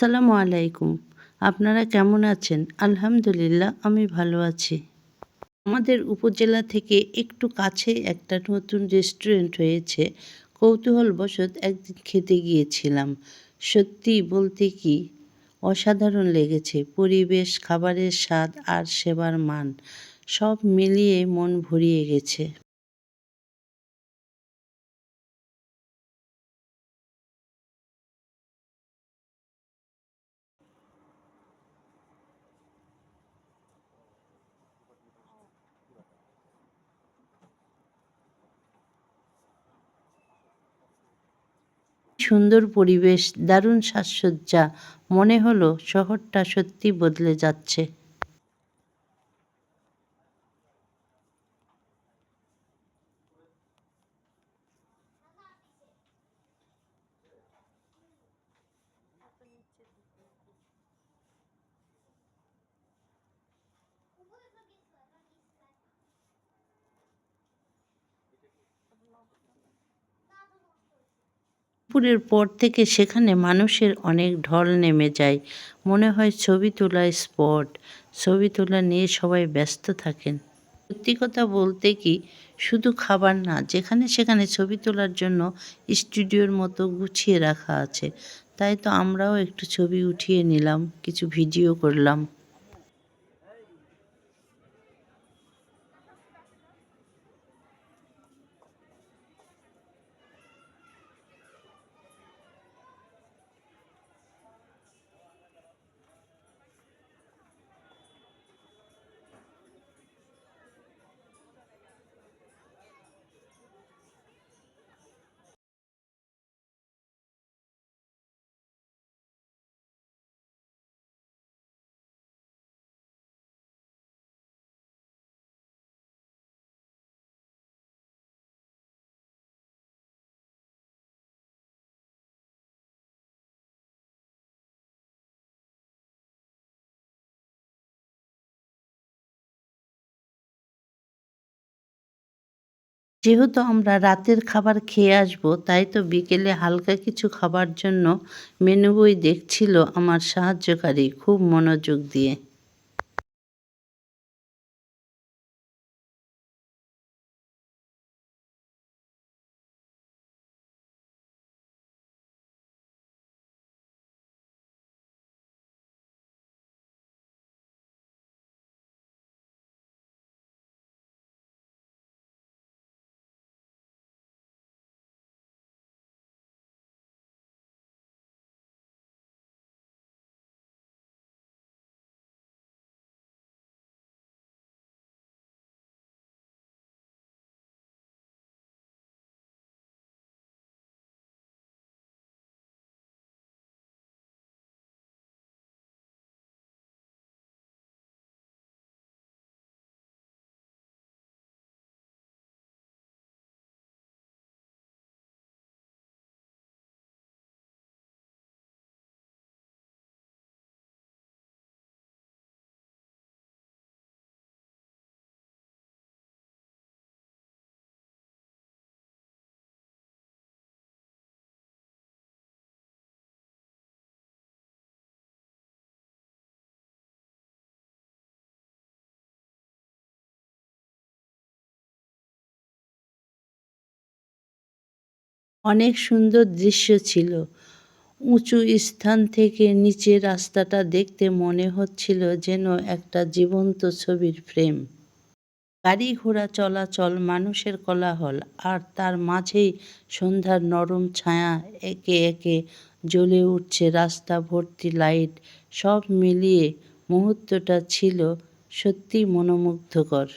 আসসালামু আলাইকুম। আপনারা কেমন আছেন? আলহামদুলিল্লাহ, আমি ভালো আছি। আমাদের উপজেলা থেকে একটু কাছে একটা নতুন রেস্টুরেন্ট হয়েছে। কৌতূহলবশত একদিন খেতে গিয়েছিলাম। সত্যি বলতে কি, অসাধারণ লেগেছে। পরিবেশ, খাবারের স্বাদ আর সেবার মান সব মিলিয়ে মন ভরিয়ে গেছে। সুন্দর পরিবেশ দারুণ সাজসজ্জা মনে হলো শহরটা সত্যি বদলে যাচ্ছে। দুপুরের পর থেকে সেখানে মানুষের অনেক ঢল নেমে যায়। মনে হয় ছবি তোলার স্পট। ছবি তোলা নিয়ে সবাই ব্যস্ত থাকেন। সত্যি কথা বলতে কি, শুধু খাবার না, যেখানে সেখানে ছবি তোলার জন্য স্টুডিওর মতো গুছিয়ে রাখা আছে। তাই তো আমরাও একটু ছবি উঠিয়ে নিলাম, কিছু ভিডিও করলাম। যেহেতু আমরা রাতের খাবার খেয়ে আসব, তাই তো বিকেলে হালকা কিছু খাবার জন্য মেনু বই দেখছিল আমার সাহায্যকারী খুব মনোযোগ দিয়ে। অনেক সুন্দর দৃশ্য ছিল। উঁচু স্থান থেকে নিচে রাস্তাটা দেখতে মনে হচ্ছিল যেন একটা জীবন্ত ছবির ফ্রেম। গাড়ি ঘোড়া চলাচল, মানুষের কোলাহল, আর তার মাঝেই সন্ধ্যার নরম ছায়া একে একে জ্বলে উঠছে, রাস্তা ভর্তি লাইট, সব মিলিয়ে মুহূর্তটা ছিল সত্যি মনোমুগ্ধকর।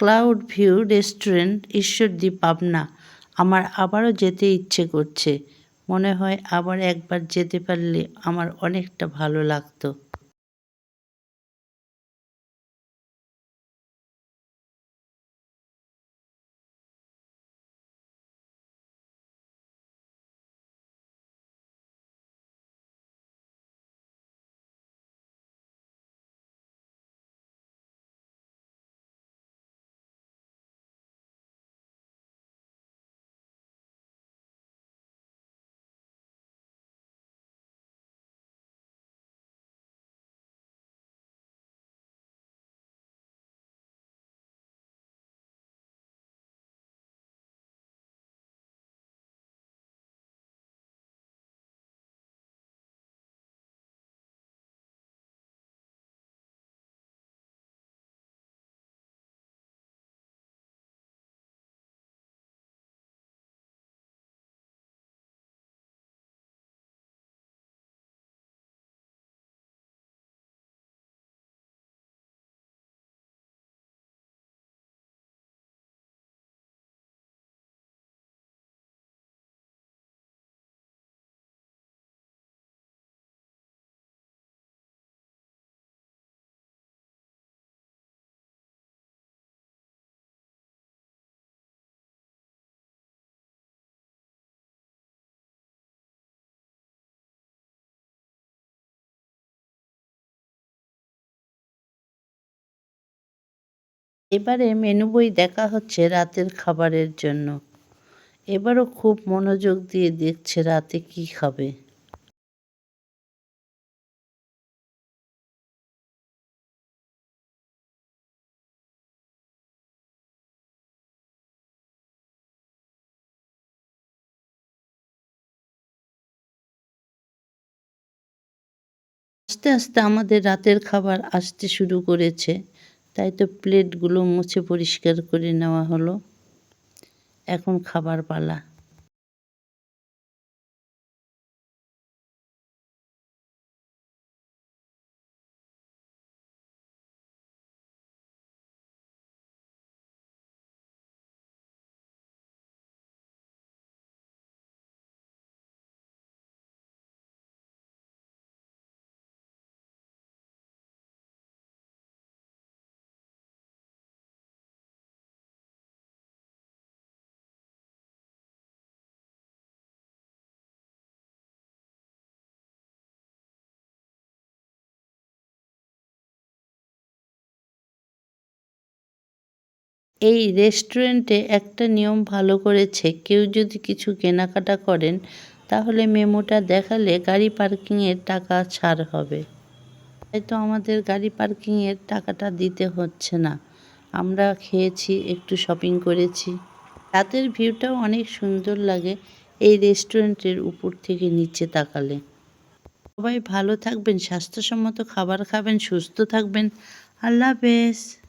Cloud view restaurant Ishwardi Pabna. আমার আবারও যেতে ইচ্ছে করছে। মনে হয় আবার একবার যেতে পারলে আমার অনেকটা ভালো লাগতো। এবারে মেনু বই দেখা হচ্ছে রাতের খাবারের জন্য। এবারও খুব মনোযোগ দিয়ে দেখছে রাতে কি খাবে। আস্তে আস্তে আমাদের রাতের খাবার আসতে শুরু করেছে। তাই তো প্লেটগুলো মুছে পরিষ্কার করে নেওয়া হলো। এখন খাবার পালা। এই রেস্টুরেন্টে একটা নিয়ম ভালো করেছে, কেউ যদি কিছু কেনাকাটা করেন, তাহলে মেমোটা দেখালে গাড়ি পার্কিংয়ের টাকা ছাড় হবে। তাই তো আমাদের গাড়ি পার্কিংয়ের টাকাটা দিতে হচ্ছে না। আমরা খেয়েছি, একটু শপিং করেছি। রাতের ভিউটাও অনেক সুন্দর লাগে এই রেস্টুরেন্টের উপর থেকে নিচে তাকালে। সবাই ভালো থাকবেন, স্বাস্থ্যসম্মত খাবার খাবেন, সুস্থ থাকবেন। আল্লাহ হাফেজ।